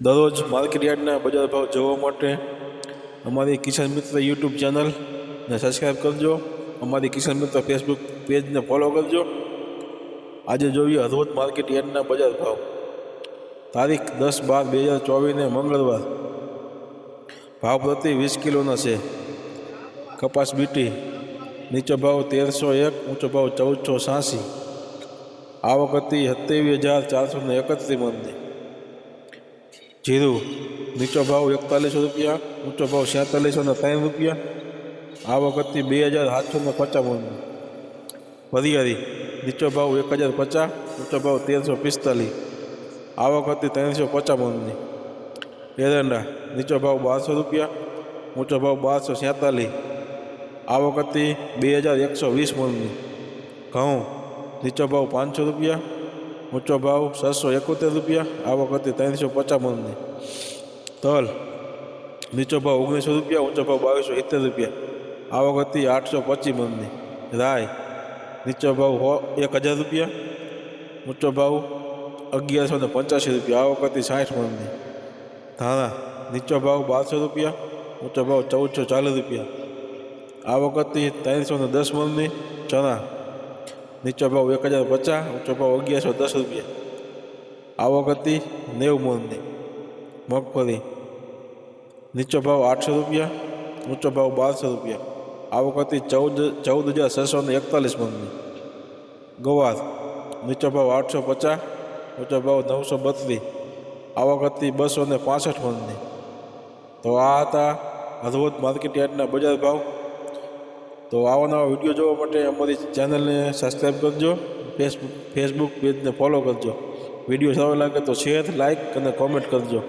દરરોજ માર્કેટ યાર્ડના બજાર ભાવ જોવા માટે અમારી કિસાન મિત્ર યુટ્યુબ ચેનલને સબસ્ક્રાઈબ કરજો. અમારી કિસાન મિત્ર ફેસબુક પેજને ફોલો કરજો. આજે જોઈએ હળવદ માર્કેટ યાર્ડના બજાર ભાવ. તારીખ દસ બાર બે હજાર ચોવીસને મંગળવાર. ભાવ પ્રતિ વીસ કિલોના છે. કપાસ બીટી, નીચો ભાવ તેરસો એક, ઊંચો ભાવ ચૌદસો છ્યાસી આવક હતી સત્યાવીસ હજાર ચારસો ને એકત્રીસ મણની. જીરું, નીચો ભાવ એકતાલીસો રૂપિયા, ઊંચો ભાવ છેતાલીસો ને ત્રણ રૂપિયા. આ વખતથી બે હજાર સાતસો ને પચાસ મણની વરિયાળી, નીચો ભાવ એક હજાર પચાસ, ઊંચો ભાવ તેરસો પિસ્તાલીસ. આવક હતી ત્રણસો પચાવનની એરંડા, નીચો ભાવ બારસો રૂપિયા, ઊંચો ભાવ બારસો છેતાલીસ આવક હતી બે હજાર એકસો વીસ મણની. ઘઉં, નીચો ભાવ પાંચસો રૂપિયા ઊંચો ભાવ છસો એકોતેર રૂપિયા, આવક હતી ત્રણસો પચાસ મણની તલ, નીચો ભાવ ઓગણીસો રૂપિયા, ઊંચો ભાવ બાવીસો સિત્તેર રૂપિયા, આવક હતી આઠસો પચીસ મનની રાય, નીચો ભાવ હો, એક હજાર રૂપિયા, ઊંચો ભાવ અગિયારસો ને પંચ્યાસી રૂપિયા, આવક હતી સાઠ મણની ધાણા, નીચો ભાવ બારસો રૂપિયા, ઊંચો ભાવ ચૌદસો ચાલીસ રૂપિયા, આવક હતી ત્રણસો ને દસ મણની ચણા નીચો ભાવ એક હજાર પચાસ, ઊંચો ભાવ અગિયારસો, દસ રૂપિયા. આવક હતી નેવું મણની, મગફળી. નીચો ભાવ આઠસો રૂપિયા, ઊંચો ભાવ બારસો રૂપિયા. આવક હતી ચૌદ ચૌદ હજાર છસો ને એકતાલીસ મણની. ગવાર, નીચો ભાવ આઠસો પચાસ, ઊંચો ભાવ નવસો બત્રીસ. આવક હતી બસો ને પાસઠ મણની. તો આ હતા હળવદ માર્કેટ યાર્ડના બજાર ભાવ. તો આવા નવા વીડિયો જોવા માટે અમારી ચેનલને સબસ્ક્રાઈબ કરજો ફેસબુક ફેસબુક પેજને ફોલો કરજો. વીડિયો સારો લાગે તો શેર લાઇક અને કોમેન્ટ કરજો.